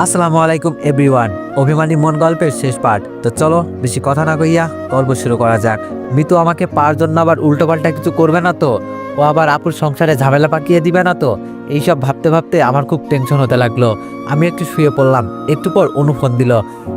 আসসালামু আলাইকুম, এভরিওয়ান। অভিমানী মন গল্পের শেষ পার্ট তো চলো, বেশি কথা না কইয়া গল্প শুরু করা যাক। মিতু আমাকে পাওয়ার জন্য আবার উল্টোপাল্টা কিছু করবে না তো? ও আবার আপুর সংসারে ঝামেলা পাকিয়ে দিবে না তো? এইসব ভাবতে ভাবতে আমার খুব টেনশন হতে লাগল। আমি একটু শুয়ে পড়লাম, একটু পর অনু ফোন দিল।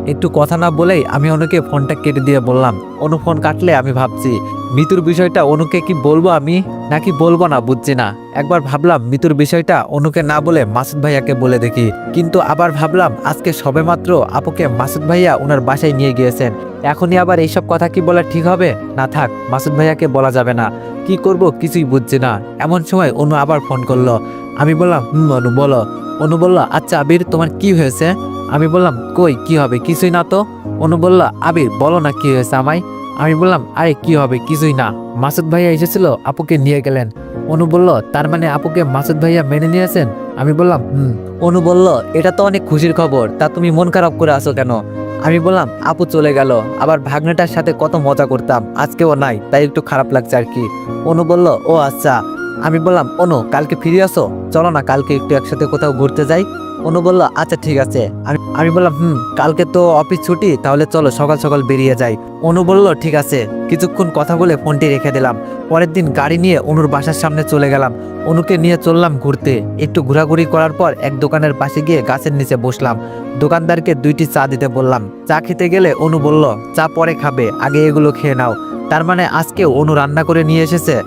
একটু কথা না বলেই আমি অনুকে ফোনটা কেটে দিয়ে বললাম, অনু ফোন কাটলে আমি ভাবছি, মিতুর বিষয়টা অনুকে কি বলব আমি? নাকি বলব না বুঝছি না। একবার ভাবলাম মিতুর বিষয়টা অনুকে না বলে মাসুদ ভাইয়াকে বলে দেখি। কিন্তু আবার ভাবলাম আজকে সবেমাত্র আপুকে মাসুদ ভাইয়া ওনার বাসায় নিয়ে গিয়েছেন। এখনই আবার এইসব কথা কি বলা ঠিক হবে? না থাক, মাসুদ ভাইয়াকে বলা যাবে না। কি করব কিছুই বুঝছি না। এমন সময় অনু আবার ফোন করল আমি বললাম, হুম, অনু, বলো। অনু বলল আচ্ছা আবির, তোমার কি হয়েছে? আমি বললাম, কই, কি হবে? কিছুই না তো। অনু বলল, আবির, বলো না কি হয়েছে আমায়। আমি বললাম, আরে, কি হবে? কিছুই না। মাসুদ ভাইয়া এসেছিল, আপুকে নিয়ে গেলেন। অনু বলল, তার মানে আপুকে মাসুদ ভাইয়া মেনে নিয়েছেন? আমি বললাম, হুম। অনু বলল, এটা তো অনেক খুশির খবর। তা তুমি মন খারাপ করে আসো কেন? আমি বললাম, আপু চলে গেল। আবার ভাগ্নেটার সাথে কত মজা করতাম। আজকেও নাই, তাই একটু খারাপ লাগছে আর কি। অনু বলল, ও আচ্ছা। আমি বললাম, অনু, কালকে ফিরে আসো চলো না, কালকে একটু একসাথে কোথাও ঘুরতে যাই। অনু বলল আচ্ছা ঠিক আছে। আমি আমি বললাম, হুম, কালকে তো অফিস ছুটি, তাহলে চলো, সকাল সকাল বেরিয়ে যাই। অনু বলল, ঠিক আছে। কিছুক্ষণ কথা বলে ফোনটি রেখে দিলাম। পরের দিন গাড়ি নিয়ে অনুর বাসার সামনে চলে গেলাম। অনুকে নিয়ে চললাম ঘুরতে। একটু ঘোরাঘুরি করার পর এক দোকানের পাশে গিয়ে গাছের নিচে বসলাম। দোকানদারকে দুইটি চা দিতে বললাম। চা খেতে গেলে অনু বলল, চা পরে খাবে, আগে এগুলো খেয়ে নাও। তার মানে আজকেও অনু রান্না করে নিয়ে এসেছে।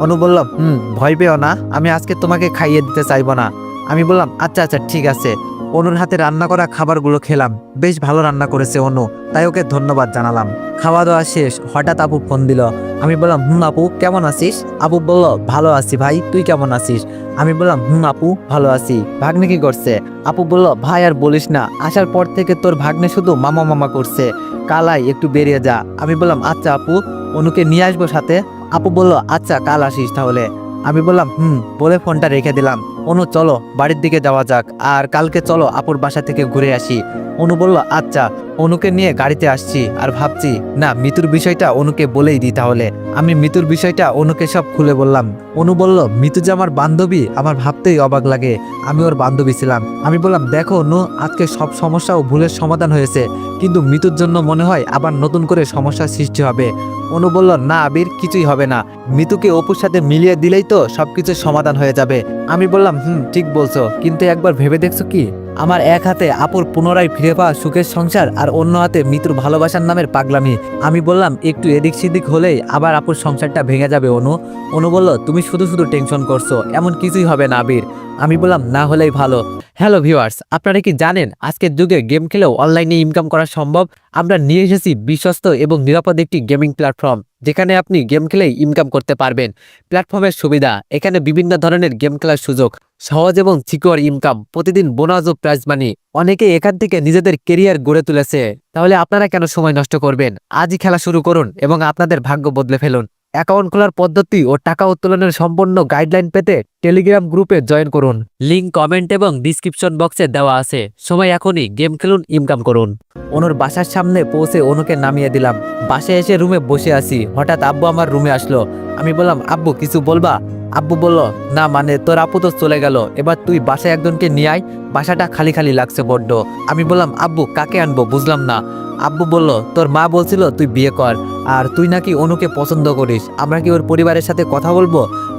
অনু বলল হুম, ভয় পেও না, আমি আজকে তোমাকে খাইয়ে দিতে চাইব না। আমি বললাম আচ্ছা আচ্ছা ঠিক আছে। অনুর হাতে রান্না করা খাবারগুলো খেলাম। বেশ ভালো রান্না করেছে অনু, তাই ওকে ধন্যবাদ জানালাম। খাওয়া দাওয়া শেষ, হঠাৎ আপু ফোন দিল। আমি বললাম, হুম, আপু, কেমন আছিস? আপু বলল, ভালো আছি ভাই, তুই কেমন আছিস? আমি বললাম, হুম, আপু, ভালো আছি। ভাগ্নে কি করছে? আপু বলল, ভাই, আর বলিস না, আসার পর থেকে তোর ভাগ্নে শুধু মামা মামা করছে। কালাই একটু বেরিয়ে যা। আমি বললাম আচ্ছা আপু, অনুকে নিয়ে আসব সাথে? আপু বলল আচ্ছা কাল আসিস তাহলে। আমি বললাম, হুম, বলে ফোনটা রেখে দিলাম। অনু, চলো, বাড়ির দিকে যাওয়া যাক। আর কালকে চলো আপুর বাসা থেকে ঘুরে আসি। অনু বলল আচ্ছা অনুকে নিয়ে গাড়িতে আসছি। আর ভাবছি, না, মিতুর বিষয়টা অনুকে বলেই দিই তাহলে। আমি মিতুর বিষয়টা অনুকে সব খুলে বললাম। অনু বলল, মিতু যে আমার বান্ধবী, আমার ভাবতেই অবাক লাগে। আমি ওর বান্ধবী ছিলাম। আমি বললাম, দেখো অনু, আজকে সব সমস্যা ও ভুলের সমাধান হয়েছে। কিন্তু মৃত্যুর জন্য মনে হয় আবার নতুন করে সমস্যার সৃষ্টি হবে। অনু বলল, না আবির, কিছুই হবে না। মৃতুকে অপুর সাথে মিলিয়ে দিলেই তো সবকিছু সমাধান হয়ে যাবে। আমি বললাম, হুম, ঠিক বলছো। কিন্তু একবার ভেবে দেখছ কি? আমার এক হাতে আপুর পুনরায় ফিরে পাওয়া সুখের সংসার আর অন্য হাতে মিত্র ভালোবাসার নামের পাগলামি। আমি বললাম, একটু এদিক সেদিক হলেই আবার আপুর সংসারটা ভেঙে যাবে, অনু। অনু বলল, তুমি শুধু শুধু টেনশন করছ, এমন কিছুই হবে না, আবির। আমি বললাম, না হলেই ভালো। হ্যালো ভিউয়ার্স আপনারা কি জানেন, আজকের যুগে গেম খেলেও অনলাইনে ইনকাম করা সম্ভব? আমরা নিয়ে এসেছি বিশ্বস্ত এবং নিরাপদ একটি গেমিং প্ল্যাটফর্ম, যেখানে আপনি গেম খেলেই ইনকাম করতে পারবেন। প্ল্যাটফর্মের সুবিধা, এখানে বিভিন্ন ধরনের গেম খেলার সুযোগ, সহজ এবং সিকিউর ইনকাম প্রতিদিন বোনাস ও প্রাইজ মানি অনেকে এখান থেকে নিজেদের কেরিয়ার গড়ে তুলেছে। তাহলে আপনারা কেন সময় নষ্ট করবেন? আজই খেলা শুরু করুন এবং আপনাদের ভাগ্য বদলে ফেলুন। অ্যাকাউন্ট খোলার পদ্ধতি ও টাকা উত্তোলনের সম্পূর্ণ গাইডলাইন পেতে টেলিগ্রাম গ্রুপে জয়েন করুন। লিঙ্ক কমেন্ট এবং ডিসক্রিপশন বক্সে দেওয়া আছে। সময় এখনই গেম খেলুন, ইনকাম করুন। অনুর বাসার সামনে পৌঁছে অনুকে নামিয়ে দিলাম। বাসে এসে রুমে বসে আছি। হঠাৎ আব্বু আমার রুমে আসলো। আমি বললাম, আব্বু, কিছু বলবা? আব্বু বলল, না মানে তোর আপু তো চলে গেল। এবার তুই বাসায় একজনকে নিয়ে আয়। বাসাটা খালি খালি লাগছে বড্ড। আমি বললাম, আব্বু, কাকে আনব? বুঝলাম না। আব্বু বলল, তোর মা বলছিল তুই বিয়ে কর। আর তুই নাকি অনুকে পছন্দ করিস। আমরা কি ওর পরিবারের সাথে কথা বলব?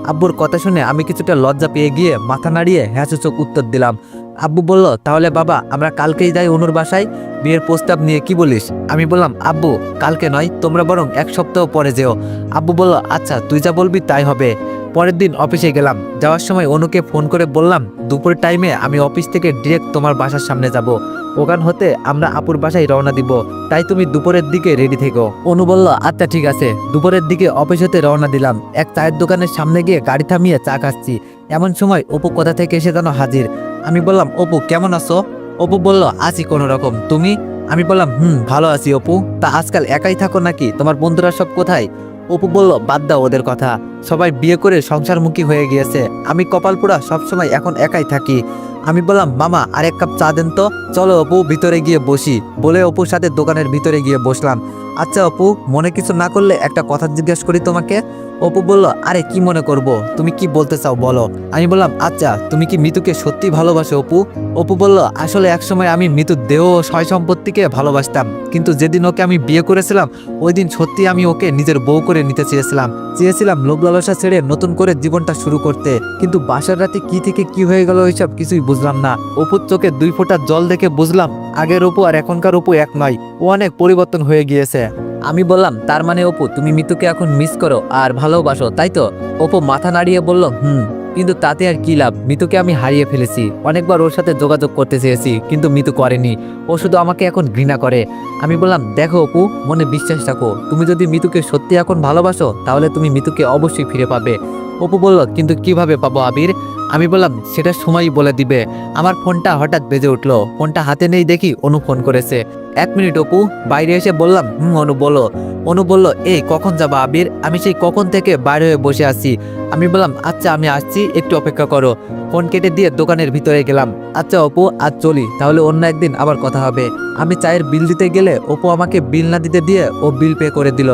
আব্বুর কথা শুনে আমি কিছুটা লজ্জা পেয়ে গিয়ে মাথা নাড়িয়ে হ্যাঁ সূচক উত্তর দিলাম। আব্বু বলল, তাহলে বাবা, আমরা কালকেই যাই অনুর বাসায়। বিয়ের প্রস্তাব নিয়ে কি বলিস? আমি বললাম, আব্বু, কালকে নয়, তোমরা বরং এক সপ্তাহ পরে যেও। আব্বু বলল আচ্ছা তুই যা বলবি তাই হবে। পরের দিন অফিসে গেলাম। যাওয়ার সময় অনুকে ফোন করে বললাম দুপুর টাইমে আমি অফিস থেকে ডিরেক্ট তোমার বাসার সামনে যাব। ওখান হতে আমরা আপুর বাসায় রওনা দিব। তাই তুমি দুপুরের দিকে রেডি থেকো। অনু বলল আচ্ছা ঠিক আছে। দুপুরের দিকে অফিস হতে রওনা দিলাম। এক চায়ের দোকানের সামনে গিয়ে গাড়ি থামিয়ে চা খাচ্ছি। এমন সময় অপু কোথা থেকে এসে যেন হাজির। আমি বললাম, অপু, কেমন আছো? অপু বলল, আছি কোনো রকম তুমি? আমি বললাম, হুম, ভালো আছি অপু। তা আজকাল একাই থাকো নাকি? তোমার বন্ধুরা সব কোথায়? অপু বলল, বাদ দাও ওদের কথা। সবাই বিয়ে করে সংসারমুখী হয়ে গিয়েছে। আমি কপালপুরা সবসময় এখন একাই থাকি। আমি বললাম, মামা আর এক কাপ চা দেন তো। চলো অপু ভিতরে গিয়ে বসি। বলে অপুর সাথে দোকানের ভিতরে গিয়ে বসলাম। আচ্ছা অপু, মনে কিছু না করলে একটা কথা জিজ্ঞেস করি তোমাকে। অপু বলল, আরে, কি মনে করব? তুমি কি বলতে চাও বলো? আমি বললাম আচ্ছা তুমি কি মিতুকে সত্যি ভালোবাসো অপু? অপু বলল, আসলে একসময় আমি মিতুর দেহ সয় সম্পত্তিকে ভালোবাসতাম, কিন্তু যেদিন ওকে আমি বিয়ে করেছিলাম, ওই দিন সত্যি আমি ওকে নিজের বউ করে নিতে চেয়েছিলাম। চেয়েছিলাম লোভ লালসা ছেড়ে নতুন করে জীবনটা শুরু করতে, কিন্তু বাসার রাতে কি থেকে কি হয়ে গেল ওইসব কিছুই বুঝলাম না। অপুর চোখে দুই ফোঁটা জল দেখে বুঝলাম, আগের অপু আর এখনকার অপু এক নয়। ও অনেক পরিবর্তন হয়ে গিয়েছে। আমি বললাম, তার মানে অপু, তুমি মিতুকে এখন মিস করো আর ভালোবাসো, তাই তো? অপু মাথা নাড়িয়ে বলল, হুম। কিন্তু তাতে আর কি লাভ? মিতুকে আমি হারিয়ে ফেলেছি। অনেকবার ওর সাথে যোগাযোগ করতে চেয়েছি, কিন্তু মিতু করেনি। ও শুধু আমাকে এখন ঘৃণা করে। আমি বললাম, দেখো অপু, মনে বিশ্বাস রাখো। তুমি যদি মিতুকে সত্যি এখন ভালোবাসো, তাহলে তুমি মিতুকে অবশ্যই ফিরে পাবে। অপু বলল, কিন্তু কীভাবে পাবো আবির? আমি বললাম, সেটা সময়ই বলে দিবে। আমার ফোনটা হঠাৎ বেজে উঠল। ফোনটা হাতে নেই দেখি অনু ফোন করেছে। এক মিনিট অপু, বাইরে এসে বললাম, হুম, অনু, বলো। অনু বলল এই কখন যাবা আবির? আমি সেই কখন থেকে বাইরে হয়ে বসে আছি। আমি বললাম আচ্ছা আমি আসছি, একটু অপেক্ষা করো। ফোন কেটে দিয়ে দোকানের ভিতরে গেলাম। আচ্ছা অপু, আজ চলি, তাহলে অন্য একদিন আবার কথা হবে। আমি চায়ের বিল দিতে গেলে অপু আমাকে বিল না দিতে দিয়ে ও বিল পে করে দিল।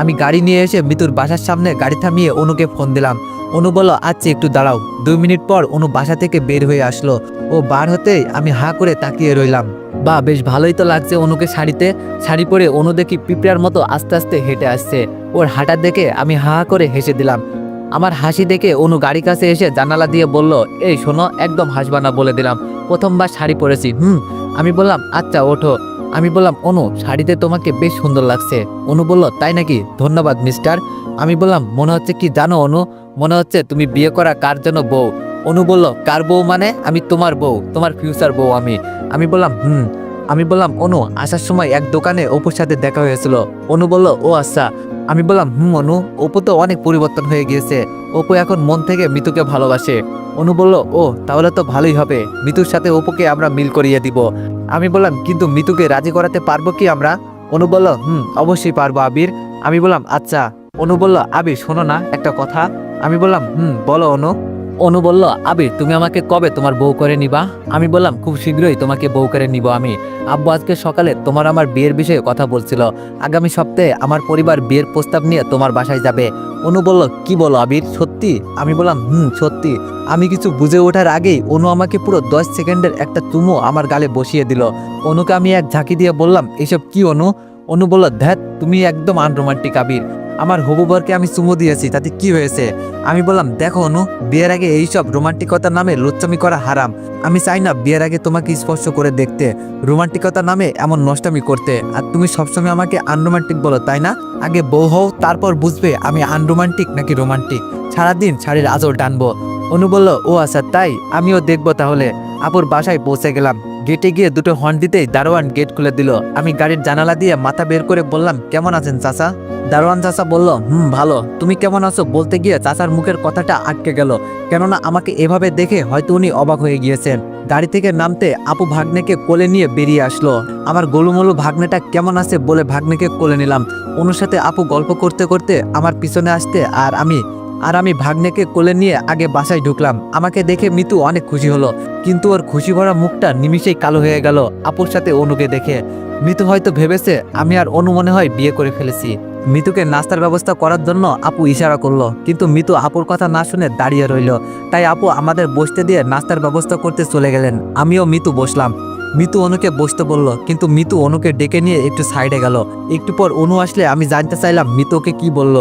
আমি গাড়ি নিয়ে এসে মিতুর বাসার সামনে গাড়ি থামিয়ে অনুকে ফোন দিলাম। অনু বলল আচ্ছা একটু দাঁড়াও। দুই মিনিট পর অনু বাসা থেকে বের হয়ে আসলো। ও বার হতেই আমি হাঁ করে তাকিয়ে রইলাম। বা বেশ ভালোই তো লাগছে অনুকে শাড়িতে। শাড়ি পরে অনু দেখি পিঁপড়ার মতো আস্তে আস্তে হেঁটে আসছে। ওর হাঁটা দেখে আমি হা হা করে হেসে দিলাম। আমার হাসি দেখে অনু গাড়ি কাছে এসে জানালা দিয়ে বলল, এই শোনো, একদম হাসবা না, বলে দিলাম। প্রথমবার শাড়ি পরেছি, হুম। আমি বললাম আচ্ছা ওঠো। আমি বললাম, অনু, শাড়িতে তোমাকে বেশ সুন্দর লাগছে। অনু বলল, তাই নাকি? ধন্যবাদ, মিস্টার। আমি বললাম, মনে হচ্ছে কি জানো অনু? মনে হচ্ছে তুমি বিয়ে করা কার জন্য বউ? অনু বলল, কার বউ মানে? আমি তোমার বউ, তোমার ফিউচার বউ আমি। আমি বললাম, হুম। আমি বললাম, অনু, আসার সময় এক দোকানে অপুর সাথে দেখা হয়েছিল। অনু বলল, ও আচ্ছা। আমি বললাম, হুম, অনু, অপু তো অনেক পরিবর্তন হয়ে গিয়েছে। অপু এখন মন থেকে মিতুকে ভালোবাসে। অনু বলল, ও, তাহলে তো ভালোই হবে। মিতুর সাথে অপুকে আমরা মিল করিয়ে দিব। আমি বললাম, কিন্তু মিতুকে রাজি করাতে পারব কি আমরা? অনু বলল, হুম, অবশ্যই পারব আবির। আমি বললাম আচ্ছা। অনু বলল, আবির, শোনো না একটা কথা। আমি বললাম, হুম, বলো অনু। অনু বলল আবির তুমি আমাকে কবে তোমার বউ করে নিবা? আমি বললাম, খুব শীঘ্রই তোমাকে বউ করে নিব আমি। আব্বু আজকে সকালে তোমার আমার বিয়ের বিষয়ে কথা বলছিল। আগামী সপ্তাহে আমার পরিবার বিয়ের প্রস্তাব নিয়ে তোমার বাসায় যাবে। অনু বলল, কি বলো আবির সত্যি? আমি বললাম, হুম, সত্যি। আমি কিছু বুঝে ওঠার আগেই অনু আমাকে পুরো দশ সেকেন্ডের একটা চুমো আমার গালে বসিয়ে দিল। অনুকে আমি এক ঝাঁকি দিয়ে বললাম, এসব কি অনু? অনু বলল ধ্যাত তুমি একদম আনরোমান্টিক আবির। আমার হবু বরকে আমি চুমো দিয়েছি, তাতে কি হয়েছে? আমি বললাম, দেখো অনু, বিয়ের আগে এইসব রোমান্টিকতার নামে লুচ্চামি করা হারাম। আমি চাই না বিয়ের আগে তোমাকে স্পর্শ করে দেখতে। রোমান্টিকতার নামে এমন নষ্টামি করতে। আর তুমি সবসময় আমাকে আনরোমান্টিক বলো, তাই না? আগে বউ হও, তারপর বুঝবে আমি আনরোমান্টিক নাকি রোমান্টিক। সারাদিন শাড়ির আঁচল টানবো। অনু বলল, ও আচ্ছা তাই। আমিও দেখব তাহলে। আপুর বাসায় পৌঁছে গেলাম। গেটে গিয়ে দুটো হর্ন দিতেই দারোয়ান গেট খুলে দিল। আমি গাড়ির জানালা দিয়ে মাথা বের করে বললাম, কেমন আছেন চাচা? দারোয়ান চাচা বলল, হুম, ভালো। তুমি কেমন আছো? বলতে গিয়ে চাচার মুখের কথাটা আটকে গেল। কেননা আমাকে এভাবে দেখে হয়তো উনি অবাক হয়ে গিয়েছেন। গাড়ি থেকে নামতে আপু ভাগ্নেকে কোলে নিয়ে বেরিয়ে আসলো। আমার গোলুমলু ভাগ্নেটা কেমন আছে? বলে ভাগ্নেকে কোলে নিলাম। অনুর সাথে আপু গল্প করতে করতে আমার পিছনে আসতে আর আমি আর আমি ভাগ্নেকে কোলে নিয়ে আগে বাসায় ঢুকলাম। আমাকে দেখে মিতু অনেক খুশি হলো। কিন্তু ওর খুশি ভরা মুখটা নিমিষেই কালো হয়ে গেল আপুর সাথে অনুকে দেখে। মিতু হয়তো ভেবেছে আমি আর অনু মনে হয় বিয়ে করে ফেলেছি। মিতুকে নাস্তার ব্যবস্থা করার জন্য আপু ইশারা করল। কিন্তু মিতু আপুর কথা না শুনে দাঁড়িয়ে রইল। তাই আপু আমাদের বসতে দিয়ে নাস্তার ব্যবস্থা করতে চলে গেলেন। আমিও মিতু বসলাম। মিতু অনুকে বসতে বলল, কিন্তু মিতু অনুকে ডেকে নিয়ে একটু সাইডে গেল। একটু পর অনু আসলে আমি জানতে চাইলাম মিতু ওকে কি বলল।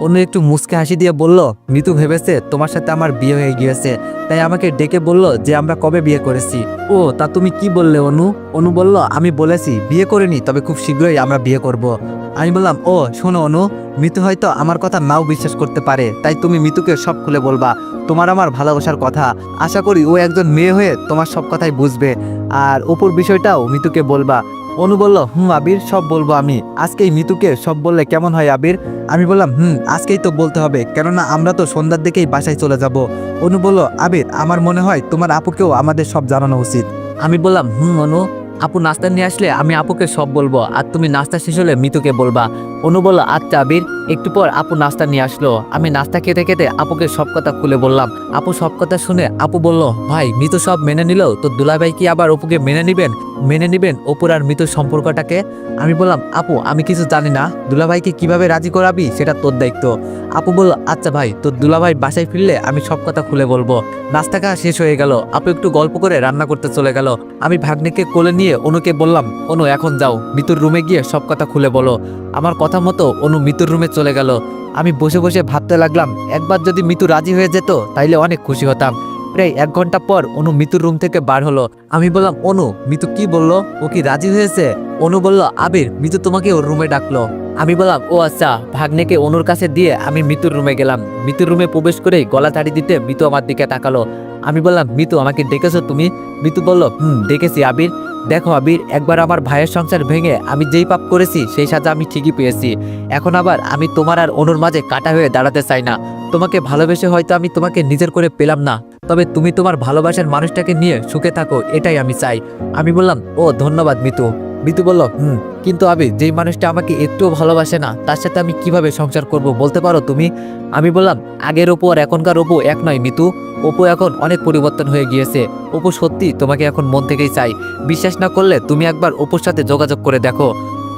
অনু একটু মুসকে হাসি দিয়ে বলল নিতু ভেবেছে তোমার সাথে আমার বিয়ে হয়ে গিয়েছে, তাই আমাকে ডেকে বলল যে আমরা কবে বিয়ে করেছি ও, তা তুমি কি বললে, অনু অনু বলল, আমি বলেছি, বিয়ে করিনি, তবে খুব শীঘ্রই আমরা বিয়ে করব। আমি বললাম, ও, শোনো, অনু মিতু হয়তো আমার কথা নাও বিশ্বাস করতে পারে, তাই তুমি মিতুকে সব খুলে বলবা, তোমার আমার ভালোবাসার কথা। আশা করি ও একজন মেয়ে হয়ে তোমার সব কথাই বুঝবে। আর অপুর বিষয়টাও মিতুকে বলবা। অনু বলল, হুম, আবির, সব বলব আমি। আজকেই মিতুকে সব বললে কেমন হয়, আবির? আমি বললাম, হুম, আজকেই তো বলতে হবে, কেননা আমরা তো সন্ধ্যার দিকেই বাসায় চলে যাব। অনু বলল, আবির, আমার মনে হয় তোমার আপুকেও আমাদের সব জানানো উচিত। আমি বললাম, হুম, অনু। আপু নাস্তা নিয়ে আসলে আমি আপুকে সব বলব, আর তুমি নাস্তা শেষ হলে মিতুকে বলবা। অনু বলল আচ্ছা আবির। একটু পর আপু নাস্তা নিয়ে আসলো। আমি নাস্তা খেতে খেতে আপুকে সব কথা খুলে বললাম। আপু সব কথা শুনে আপু বলল, ভাই, মিতু সব মেনে নিল? তো দুলাভাই কি আবার অপুকে মেনে নিবেন? মেনে নিবেন অপুর আর মিতুর সম্পর্কটাকে? আমি বললাম, আপু, আমি কিছু জানি না। দুলাভাইকে কীভাবে রাজি করাবি সেটা তোর দায়িত্ব। আপু বলল আচ্ছা ভাই তোর দুলাভাই বাসায় ফিরলে আমি সব কথা খুলে বলব। নাস্তা খাওয়া শেষ হয়ে গেল। আপু একটু গল্প করে রান্না করতে চলে গেল। আমি ভাগ্নিকে কোলে নিয়ে অনুকে বললাম, অনু, এখন যাও। মিতুর রুমে গিয়ে সব কথা খুলে বলো। আমার কথা মতো অনু মিতুর রুমে চলে গেল। আমি বসে বসে ভাবতে লাগলাম, একবার যদি মিতু রাজি হয়ে যেত, তাইলে অনেক খুশি হতাম। প্রায় এক ঘণ্টা পর অনু মিতুর রুম থেকে বার হলো। আমি বললাম, অনু, মিতু কি বলল? ও কি রাজি হয়েছে? অনু বলল, আবির, মিতু তোমাকে ওর রুমে ডাকলো। আমি বললাম, ও আচ্ছা ভাগ্নেকে অনুর কাছে দিয়ে আমি মিতুর রুমে গেলাম। মিতুর রুমে প্রবেশ করে গলা তাড়ি দিতে মিতু আমার দিকে তাকালো। আমি বললাম, মিতু, আমাকে ডেকেছো তুমি? মিতু বলল, হুম, ডেকেছি, আবির। দেখো আবির, একবার আমার ভাইয়ের সংসার ভেঙে আমি যেই পাপ করেছি, সেই সাজা আমি ঠিকই পেয়েছি। এখন আবার আমি তোমার আর অনুর মাঝে কাটা হয়ে দাঁড়াতে চাই না। তোমাকে ভালোবেসে হয়তো আমি তোমাকে নিজের করে পেলাম না। তবে তুমি তোমার ভালোবাসার মানুষটাকে নিয়ে সুখে থাকো, এটাই আমি চাই। আমি বললাম, ও, ধন্যবাদ মিতু। মিতু বলল, হুম, কিন্তু আবি, যেই মানুষটা আমাকে একটুও ভালোবাসে না, তার সাথে আমি কীভাবে সংসার করব বলতে পারো তুমি? আমি বললাম, আগের অপু আর এখনকার অপু এক নয় মিতু। অপু এখন অনেক পরিবর্তন হয়ে গিয়েছে। অপু সত্যি তোমাকে এখন মন থেকেই চাই। বিশ্বাস না করলে তুমি একবার অপুর সাথে যোগাযোগ করে দেখো।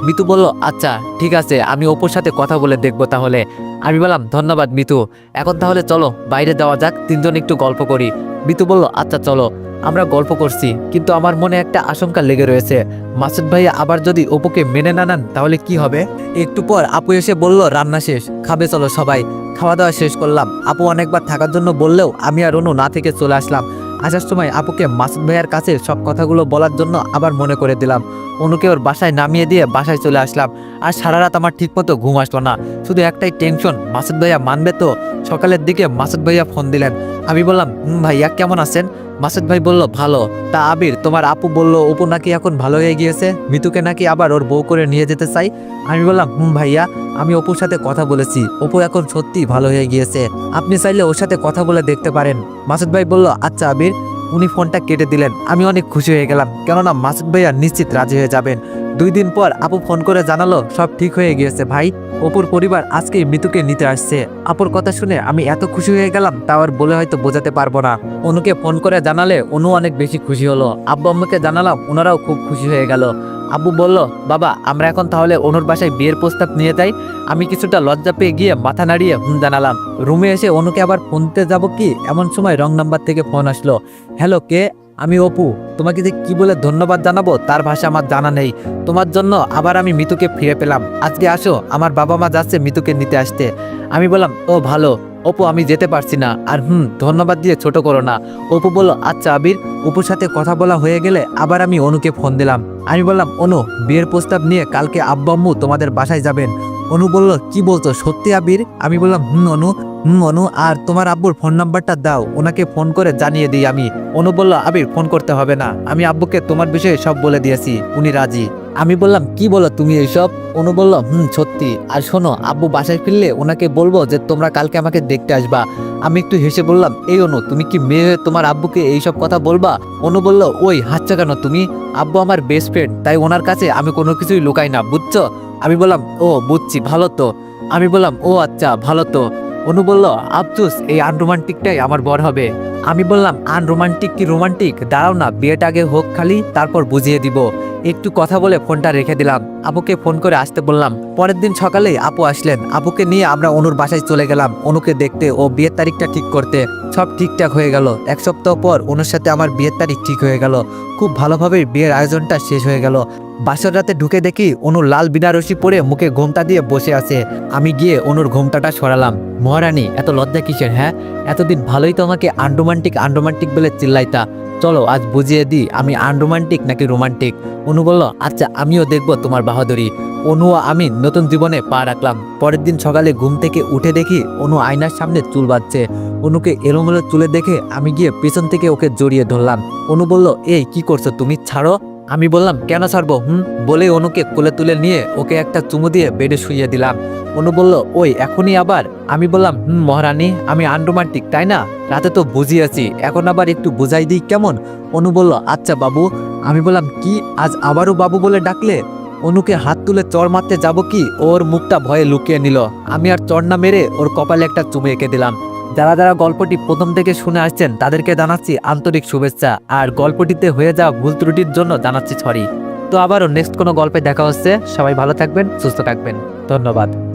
মিতু বলল আচ্ছা ঠিক আছে, আমি অপুর সাথে কথা বলে দেখব তাহলে। আমি বললাম, ধন্যবাদ মিতু। এখন তাহলে চলো, বাইরে যাওয়া যাক, তিনজন একটু গল্প করি। মিতু বলল আচ্ছা চলো। আমরা গল্প করছি, কিন্তু আমার মনে একটা আশঙ্কা লেগে রয়েছে। মাসুদ ভাইয়া আবার যদি অপুকে মেনে না নেন, তাহলে কি হবে? একটু পর আপু এসে বলল, রান্না শেষ, খাবে, চলো সবাই। খাওয়া দাওয়া শেষ করলাম। আপু অনেকবার থাকার জন্য বললেও আমি আর অনু না থেকে চলে আসলাম। আসার সময় আপুকে মাসুদ ভাইয়ার কাছে সব কথাগুলো বলার জন্য আবার মনে করে দিলাম। অনুকে ওর বাসায় নামিয়ে দিয়ে বাসায় চলে আসলাম। আর সারা রাত আমার ঠিকমতো ঘুম আসলো না। শুধু একটাই টেনশন, মাসুদ ভাইয়া মানবে তো? সকালের দিকে মাসুদ ভাইয়া ফোন দিলেন। আমি বললাম ভাইয়া কেমন আছেন? মাসুদ ভাই বলল, ভালো। তা আবির, তোমার আপু বলল অপু নাকি এখন ভালো হয়ে গিয়েছে? মিতুকে নাকি আবার ওর বউ করে নিয়ে যেতে চাই? আমি বললাম, হুম ভাইয়া, আমি অপুর সাথে কথা বলেছি। অপু এখন সত্যি ভালো হয়ে গিয়েছে। আপনি চাইলে ওর সাথে কথা বলে দেখতে পারেন। মাসুদ ভাই বলল আচ্ছা আবির। উনি ফোনটা কেটে দিলেন। আমি অনেক খুশি হয়ে গেলাম। কেননা মাসুদ ভাইয়া নিশ্চিত রাজি হয়ে যাবেন। দুই দিন পর আপু ফোন করে জানালো, সব ঠিক হয়ে গিয়েছে ভাই। অপুর পরিবার আজকে মৃতুকে নিতে আসছে। আপুর কথা শুনে আমি এত খুশি হয়ে গেলাম, তা আর বলে হয়তো বোঝাতে পারব না। অনুকে ফোন করে জানালে অনু অনেক বেশি খুশি হলো। আব্বু আম্মুকে জানালাম ওনারাও খুব খুশি হয়ে গেল। আব্বু বলল, বাবা, আমরা এখন তাহলে অনুর বাসায় বিয়ের প্রস্তাব নিয়ে যাই। আমি কিছুটা লজ্জা পেয়ে গিয়ে মাথা নাড়িয়ে হুম জানালাম। রুমে এসে অনুকে আবার ফোনতে যাব কি? এমন সময় রং নাম্বার থেকে ফোন আসলো। হ্যালো, কে? আমি অপু, তোমাকে যে কি বলে ধন্যবাদ জানাব তার ভাষা আমার জানা নেই। তোমার জন্য আবার আমি মিতুকে ফিরে পেলাম। আজকে আসো, আমার বাবা মা যাচ্ছে মিতুকে নিতে আসতে। আমি বললাম, ও, ভালো। অপু, আমি যেতে পারছি না। আর হুম, ধন্যবাদ দিয়ে ছোট করো না। অপু বলল আচ্ছা আবির। অপুর সাথে কথা বলা হয়ে গেলে আবার আমি অনুকে ফোন দিলাম। আমি বললাম, অনু, বিয়ের প্রস্তাব নিয়ে কালকে আব্বু আম্মু তোমাদের বাসায় যাবেন। অনু বলল, কি বলতো সত্যি আবির? আমি বললাম, হুম, অনু হুম, অনু, আর তোমার আব্বুর ফোন নাম্বারটা দাও, ওনাকে ফোন করে জানিয়ে দিই আমি। অনু বলল, আবির, ফোন করতে হবে না, আমি আব্বুকে তোমার বিষয়ে সব বলে দিয়েছি, উনি রাজি। আমি বললাম, কি বলো তুমি এইসব? অনু বলল, হুম, সত্যি, আর শোনো, আব্বু বাসায় ফিরলে ওনাকে বলব যে তোমরা কালকে আমাকে দেখতে আসবা। আমি একটু হেসে বললাম, এই অনু, তুমি কি মেয়ে হয়ে তোমার আব্বুকে এইসব কথা বলবা? অনু বলল, ওই হাতটা কেন তুমি? আব্বু আমার বেস্ট ফ্রেন্ড তাই ওনার কাছে আমি কোনো কিছুই লুকাই না, বুঝছ? আমি বললাম, ও, বুঝছি, ভালো তো। আমি বললাম, ও আচ্ছা ভালো তো। অনু বলল, আফসুস, এই আনরোমান্টিকটাই আমার বর হবে। আমি বললাম, আনরোমান্টিক কি রোমান্টিক? দাঁড়াও না, বিয়েটা আগে হোক খালি, তারপর বুঝিয়ে দিব। একটু কথা বলে ফোনটা রেখে দিলাম। আপুকে ফোন করে আসতে বললাম, পরের দিন সকালে আপু আসলেন। আপুকে নিয়ে আমরা অনুর বাসায় চলে গেলাম। অনুকে দেখতে ও বিয়ের তারিখটা ঠিক করতে। সব ঠিকঠাক হয়ে গেল। এক সপ্তাহ পর অনুর সাথে আমার বিয়ের তারিখ ঠিক হয়ে গেল। খুব ভালোভাবেই বিয়ের আয়োজনটা শেষ হয়ে গেল। বাসর রাতে ঢুকে দেখি অনু লাল বিনারসি পরে মুখে ঘোমটা দিয়ে বসে আছে। আমি গিয়ে অনুর ঘোমটাটা সরালাম। মহারানী, এত লজ্জা কিসের হ্যাঁ? এতদিন ভালোই তো আমাকে আনরোমান্টিক আনরোমান্টিক বলে চিল্লাইতা। চলো, আজ বুঝিয়ে দিই, আমি আনরোমান্টিক নাকি রোমান্টিক? অনু বলল আচ্ছা আমিও দেখব তোমার বাহাদুরি। অনু আমি নতুন জীবনে পা রাখলাম। পরের দিন সকালে ঘুম থেকে উঠে দেখি অনু আয়নার সামনে চুল বাঁধছে। অনুকে এলোমেলো চুলে দেখে আমি গিয়ে পেছন থেকে ওকে জড়িয়ে ধরলাম। অনু বলল, এই, কি করছ তুমি? ছাড়ো। আমি বললাম, কেন ছাড়বো? হুম? বলে অনুকে কোলে তুলে নিয়ে ওকে একটা চুমু দিয়ে বেডে শুইয়ে দিলাম। অনু বলল, ওই, এখনই আবার? আমি বললাম, হুম, মহারানী, আমি আনরোমান্টিক তাই না? রাতে তো বুঝিয়েছি, এখন আবার একটু বুঝাই দিই কেমন? অনু বলল আচ্ছা বাবু। আমি বললাম, কি, আজ আবারও বাবু বলে ডাকলে? অনুকে হাত তুলে চর মারতে যাব কি? ওর মুখটা ভয়ে লুকিয়ে নিল। আমি আর চর না মেরে ওর কপালে একটা চুমে এঁকে দিলাম। যারা যারা গল্পটি প্রথম থেকে শুনে আসছেন, তাদেরকে জানাচ্ছি আন্তরিক শুভেচ্ছা। আর গল্পটিতে হয়ে যাওয়া ভুল ত্রুটির জন্য জানাচ্ছি সরি তো আবারও নেক্সট কোনো গল্পে দেখা হচ্ছে। সবাই ভালো থাকবেন, সুস্থ থাকবেন। ধন্যবাদ।